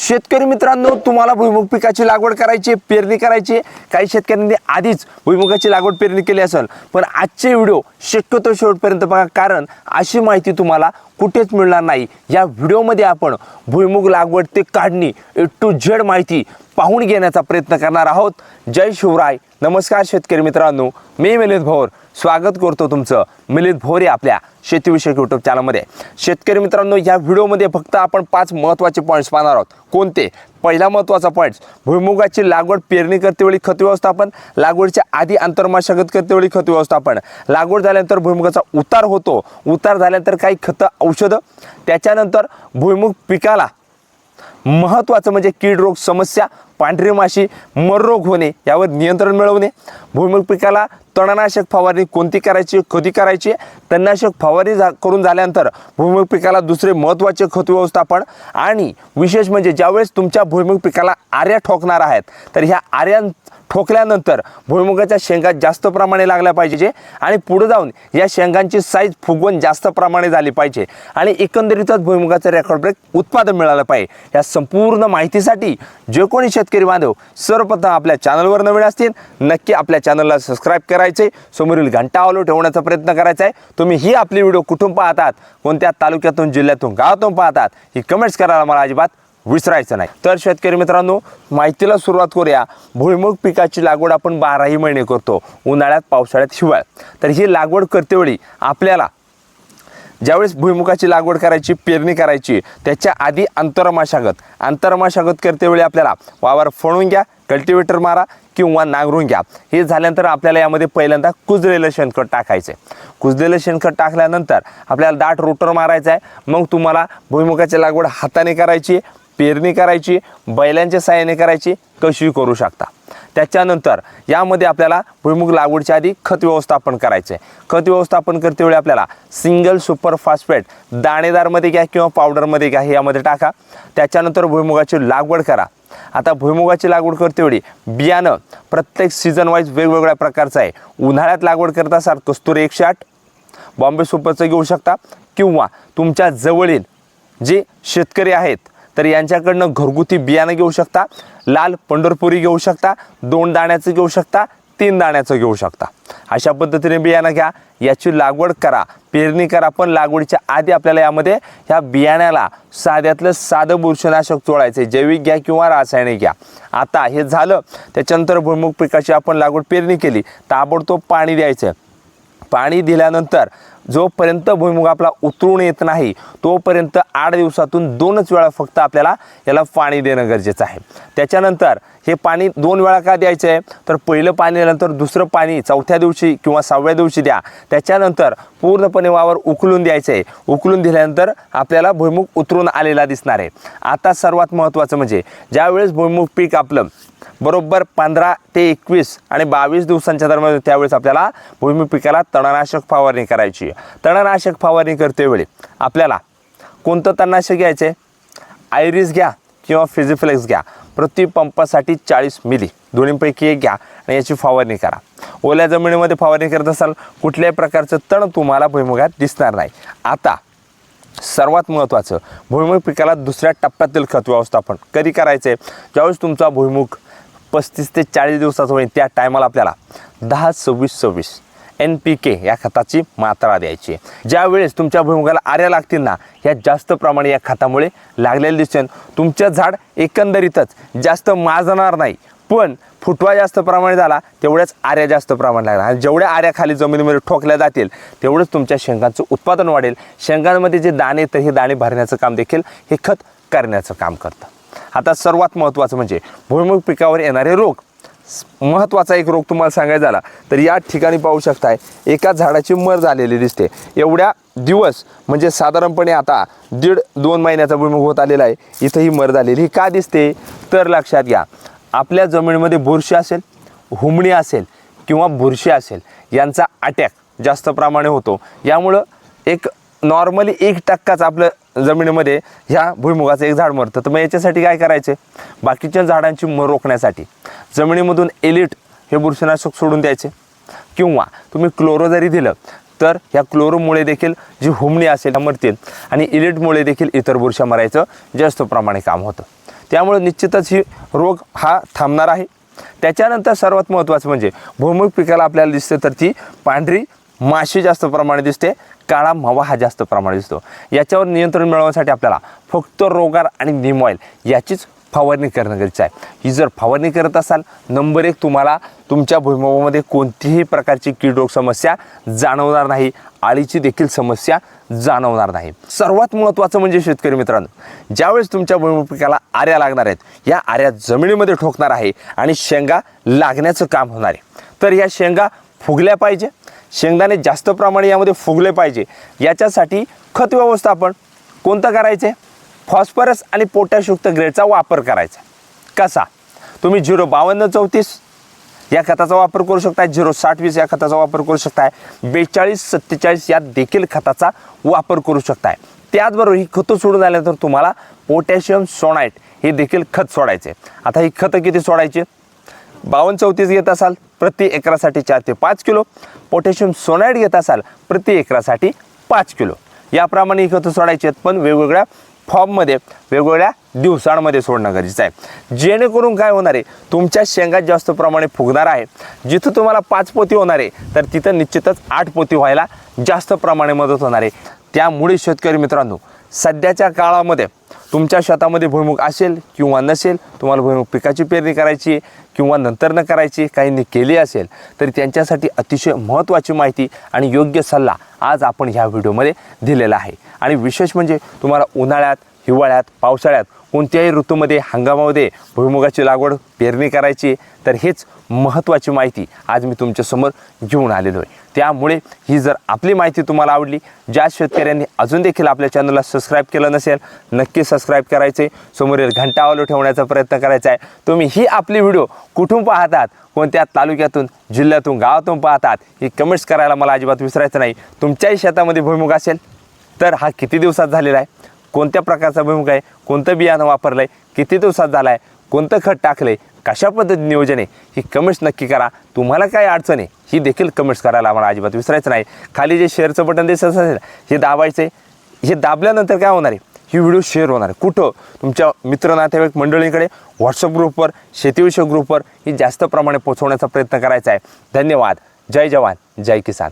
शेतकरी मित्रांनो तुम्हाला भुईमुग पिकाची लागवड करायची पेरणी करायची काही शेतकऱ्यांनी आधीच भुईमुगाची लागवड पेरणी केली असेल. पण आजचे व्हिडिओ शक्यतो शेवटपर्यंत बघा कारण अशी माहिती तुम्हाला कुठेच मिळणार नाही. या व्हिडिओमध्ये आपण भुईमुग लागवड ते काढणी ए टू झेड माहिती पाहून घेण्याचा प्रयत्न करणार आहोत. जय शिवराय. नमस्कार शेतकरी मित्रांनो मी मिलिंद भोर. स्वागत करतो तुमचं मिलिंद भोर या आपल्या शेतीविषयक यूट्यूब चॅनलमध्ये शेतकरी मित्रांनो या व्हिडिओमध्ये फक्त आपण पाच महत्त्वाचे पॉईंट्स पाहणार आहोत. कोणते? पहिला महत्त्वाचा पॉईंट्स भुईमुगाची लागवड पेरणी करतेवेळी खत व्यवस्थापन लागवडीच्या आधी आंतरमाशागत करतेवेळी खत व्यवस्थापन. लागवड झाल्यानंतर भुईमुगाचा उतार होतो. उतार झाल्यानंतर काही खतं औषधं. त्याच्यानंतर भुईमुग पिकाला महत्त्वाचं म्हणजे कीड रोग समस्या पांढरी माशी मर रोग होणे यावर नियंत्रण मिळवणे. भुईमुग पिकाला तणनाशक फवारणी कोणती करायची कधी करायची? तणनाशक फवारणी झा करून झाल्यानंतर भुईमुग पिकाला दुसरे महत्त्वाचे खत व्यवस्थापन आणि विशेष म्हणजे ज्यावेळेस तुमच्या भुईमुग पिकाला आर्या ठोकणार आहेत तर ह्या आर्या ठोकल्यानंतर भुईमुगाच्या शेंगा जास्त प्रमाणे लागल्या पाहिजे आणि पुढे जाऊन या शेंगांची साईज फुगवण जास्त प्रमाणे झाली पाहिजे आणि एकंदरीतच भुईमुगाचं रेकॉर्ड ब्रेक उत्पादन मिळालं पाहिजे. या संपूर्ण माहितीसाठी जे कोणी शेतकरी बांधव सर्वप्रथम आपल्या चॅनलवर नवीन असतील नक्की आपल्या चॅनलला सबस्क्राईब करायचे. समोरील घंटा ऑलो ठेवण्याचा प्रयत्न करायचा आहे. तुम्ही ही आपली व्हिडिओ कुठून पाहतात कोणत्या तालुक्यातून जिल्ह्यातून गावातून पाहतात ही कमेंट्स करायला मला अजिबात विसरायचं नाही. तर शेतकरी मित्रांनो माहितीला सुरुवात करूया. भुईमुग पिकाची लागवड आपण बाराही महिने करतो. उन्हाळ्यात पावसाळ्यात हिवाळ्यात. तर ही लागवड करतेवेळी आपल्याला ज्यावेळेस भुईमुगाची लागवड करायची पेरणी करायची त्याच्या आधी अंतरमाशागत. अंतरमाशागत करतेवेळी आपल्याला वावर फळून घ्या कल्टिवेटर मारा किंवा नांगरून घ्या. हे झाल्यानंतर आपल्याला यामध्ये पहिल्यांदा कुजलेलं शेणखत टाकायचं आहे कुजलेलं शेणखत टाकल्यानंतर आपल्याला दाट रोटर मारायचा आहे मग तुम्हाला भुईमुगाची लागवड हाताने करायची पेरणी करायची बैलांच्या साहाय्याने करायची कशी करू शकता. त्याच्यानंतर यामध्ये आपल्याला भुईमुग लागवडीच्या आधी खत व्यवस्थापन करायचं आहे खत व्यवस्थापन करतेवेळी आपल्याला सिंगल सुपर फॉस्फेट दाणेदारमध्ये घ्या किंवा पावडरमध्ये घ्या हे यामध्ये टाका. त्याच्यानंतर भुईमुगाची लागवड करा. आता भुईमुगाची लागवड करतेवेळी बियाणं प्रत्येक सीझन वाईज वेगवेगळ्या प्रकारचं आहे. उन्हाळ्यात लागवड करत असाल कस्तुरी एकशे आठ बॉम्बे सुपरचं घेऊ शकता. किंवा तुमच्या जवळील जे शेतकरी आहेत तर यांच्याकडनं घरगुती बियाणं घेऊ शकता लाल पंढरपुरी घेऊ शकता दोन दाण्याचं घेऊ शकता तीन दाण्याचं घेऊ शकता. अशा पद्धतीने बियाणं घ्या. याची लागवड करा. पेरणी करा. पण लागवडीच्या आधी आपल्याला यामध्ये ह्या बियाण्याला साध्यातलं साधं बुरशीनाशक चोळायचं जैविक घ्या किंवा रासायनिक घ्या. आता हे झालं. त्याच्यानंतर भुईमुग पिकाची आपण लागवड पेरणी केली. ताबडतोब पाणी द्यायचं पाणी दिल्यानंतर जोपर्यंत भुईमुग आपला उतरून येत नाही तोपर्यंत आठ दिवसातून दोनच वेळा फक्त आपल्याला याला पाणी देणं गरजेचं आहे. त्याच्यानंतर हे पाणी दोन वेळा का द्यायचं आहे? तर पहिलं पाणी दिल्यानंतर दुसरं पाणी चौथ्या दिवशी किंवा सहाव्या दिवशी द्या. त्याच्यानंतर पूर्णपणे वावर उकलून द्यायचं आहे. उकलून दिल्यानंतर आपल्याला भुईमुग उतरून आलेला दिसणार आहे. आता सर्वात महत्त्वाचं म्हणजे ज्यावेळेस भुईमुग पीक आपलं बरोबर पंधरा ते एकवीस आणि बावीस दिवसांच्या दरम्यान त्यावेळेस आपल्याला भूमी पिकाला तणनाशक फवारणी करायची. आहे तणनाशक फवारणी करते वेळी आपल्याला कोणतं तणनाशक घ्यायचं? आहे आयरिस घ्या किंवा फिजिफ्लेक्स घ्या. प्रति पंपासाठी चाळीस मिली. दोन्हीपैकी एक घ्या आणि याची फवारणी करा. ओल्या जमिनीमध्ये फवारणी करत असाल कुठल्याही प्रकारचं तण तुम्हाला भुईमुगात दिसणार नाही. आता सर्वात महत्त्वाचं भुईमुग पिकाला दुसऱ्या टप्प्यातील खत व्यवस्थापन कधी करायचं? आहे ज्यावेळेस तुमचा भुईमुग पस्तीस ते चाळीस दिवसाचं होईल त्या टायमाला आपल्याला. दहा सव्वीस सव्वीस. एन पी के या खताची मात्रा द्यायची आहे. ज्यावेळेस तुमच्या भुईमुगाला आऱ्या लागतील ना ह्या जास्त प्रमाणे या खतामुळे लागलेले दिसेल तुमचं झाड एकंदरीतच जास्त माजणार नाही पण फुटवा जास्त प्रमाणे झाला तेवढ्याच आऱ्या जास्त प्रमाण लागणार. आणि जेवढ्या आऱ्या खाली जमिनीमध्ये ठोकल्या जातील तेवढंच तुमच्या शेंगांचं उत्पादन वाढेल. शेंगांमध्ये जे दाणे तर हे दाणे भरण्याचं काम देखील हे खत करण्याचं काम करतं. आता सर्वात महत्त्वाचं म्हणजे भुईमुग पिकावर येणारे रोग. महत्त्वाचा एक रोग तुम्हाला सांगायचा झाला तर या ठिकाणी पाहू शकताय एका झाडाची मर झालेली दिसते. एवढ्या दिवस म्हणजे साधारणपणे आता दीड दोन महिन्याचा भुईमुग होत आलेला आहे. इथं ही मर झालेली ही का दिसते? तर लक्षात घ्या आपल्या जमिनीमध्ये बुरशी असेल हुमणी असेल किंवा बुरशी असेल यांचा अटॅक जास्त प्रमाणे होतो. यामुळं एक नॉर्मली एक टक्काच आपलं जमिनीमध्ये ह्या भुईमुगाचं एक झाड मरतं. तर मग याच्यासाठी काय करायचे? बाकीच्या झाडांची मर रोखण्यासाठी जमिनीमधून एलिट हे बुरशीनाशक सोडून द्यायचे. किंवा तुम्ही क्लोरो जरी दिलं तर ह्या क्लोरोमुळे देखील जी हुमणी असेल त्या मरतील. आणि इलिटमुळे देखील इतर बुरशा मरायचं जास्त प्रमाणे काम होतं. त्यामुळे निश्चितच ही रोग हा थांबणार आहे. त्याच्यानंतर सर्वात महत्त्वाचं म्हणजे भूमिक पिकाला आपल्याला दिसते तर ती पांढरी माशी जास्त प्रमाणे दिसते. काळा मावा हा जास्त प्रमाणात दिसतो. याच्यावर नियंत्रण मिळवण्यासाठी आपल्याला फक्त रोगार आणि निम ऑइल याचीच फवारणी करणं गरजेचं आहे. ही जर फवारणी करत असाल नंबर एक तुम्हाला तुमच्या भुईमुगामध्ये कोणतीही प्रकारची कीड रोग समस्या जाणवणार नाही. आळीची देखील समस्या जाणवणार नाही. सर्वात महत्त्वाचं म्हणजे शेतकरी मित्रांनो ज्यावेळेस तुमच्या भुईमुग पिकाला आऱ्या लागणार आहेत या आऱ्या जमिनीमध्ये ठोकणार आहे आणि शेंगा लागण्याचं काम होणार आहे. तर या शेंगा फुगल्या पाहिजे शेंगदाणे जास्त प्रमाणे यामध्ये फुगले पाहिजे. याच्यासाठी खत व्यवस्थापन कोणतं करायचं? आहे फॉस्फरस आणि पोटॅशयुक्त ग्रेडचा वापर करायचा. कसा? तुम्ही झिरो बावन्न चौतीस या खताचा वापर करू शकताय झिरो साठ वीस या खताचा वापर करू शकताय बेचाळीस सत्तेचाळीस या देखील खताचा वापर करू शकताय. त्याचबरोबर ही खतं सोडून आल्यानंतर तुम्हाला पोटॅशियम सोनाईट हे देखील खत सोडायचे. आता ही खतं किती सोडायची? बावन्न चौतीस घेत असाल प्रति एकरासाठी चार ते पाच किलो. पोटॅशियम सोनाईड घेत असाल प्रति एकरासाठी पाच किलो. याप्रमाणे ही खतं सोडायची आहेत पण वेगवेगळ्या फॉर्ममध्ये वेगवेगळ्या दिवसांमध्ये सोडणं गरजेचं आहे. जेणेकरून काय होणार आहे तुमच्या शेंगात जास्त प्रमाणे फुगणार आहे जिथं तुम्हाला पाच पोती होणार आहे तर तिथं निश्चितच आठ पोती व्हायला जास्त प्रमाणे मदत होणार आहे. त्यामुळे शेतकरी मित्रांनो सध्याच्या काळामध्ये तुमच्या शेतामध्ये भुईमुग असेल किंवा नसेल तुम्हाला भुईमुग पिकाची पेरणी करायची किंवा नंतर न करायची काहींनी केली असेल तरी त्यांच्यासाठी अतिशय महत्त्वाची माहिती आणि योग्य सल्ला आज आपण ह्या व्हिडिओमध्ये दिलेला आहे. आणि विशेष म्हणजे तुम्हाला उन्हाळ्यात हिवाळ्यात पावसाळ्यात कोणत्याही ऋतूमध्ये हंगामामध्ये भुईमुगाची लागवड पेरणी करायची तर हेच महत्त्वाची माहिती आज मी तुमच्यासमोर घेऊन आलेलो आहे. त्यामुळे ही जर आपली माहिती तुम्हाला आवडली ज्या शेतकऱ्यांनी अजून देखील आपल्या चॅनलला सबस्क्राईब केलं नसेल नक्की सबस्क्राईब करायचे. समोरील घंटा ठेवण्याचा प्रयत्न करायचा आहे. तुम्ही ही आपली व्हिडिओ कुठून पाहतात? कोणत्या तालुक्यातून जिल्ह्यातून गावातून पाहतात? ही कमेंट्स करायला मला अजिबात विसरायचं नाही. तुमच्याही शेतामध्ये भुईमुग असेल तर हा किती दिवसात झालेला आहे? कोणत्या प्रकारचा भुईमुग आहे? कोणतं बियाणं वापरलं आहे किती दिवसात झाला आहे कोणतं खत टाकलं आहे कशा पद्धतीने नियोजन आहे ही कमेंट्स नक्की करा. तुम्हाला काय अडचण आहे ही देखील कमेंट्स करायला आम्हाला अजिबात विसरायचं नाही. खाली जे शेअरचं बटन दिसत असेल हे दाबायचं आहे हे दाबल्यानंतर काय होणार आहे ही व्हिडिओ शेअर होणार आहे. कुठं? तुमच्या मित्र नातेवाईक मंडळींकडे व्हॉट्सअप ग्रुपवर शेतीविषयक ग्रुपवर ही जास्त प्रमाणे पोहोचवण्याचा प्रयत्न करायचा आहे. धन्यवाद. जय जवान. जय किसान.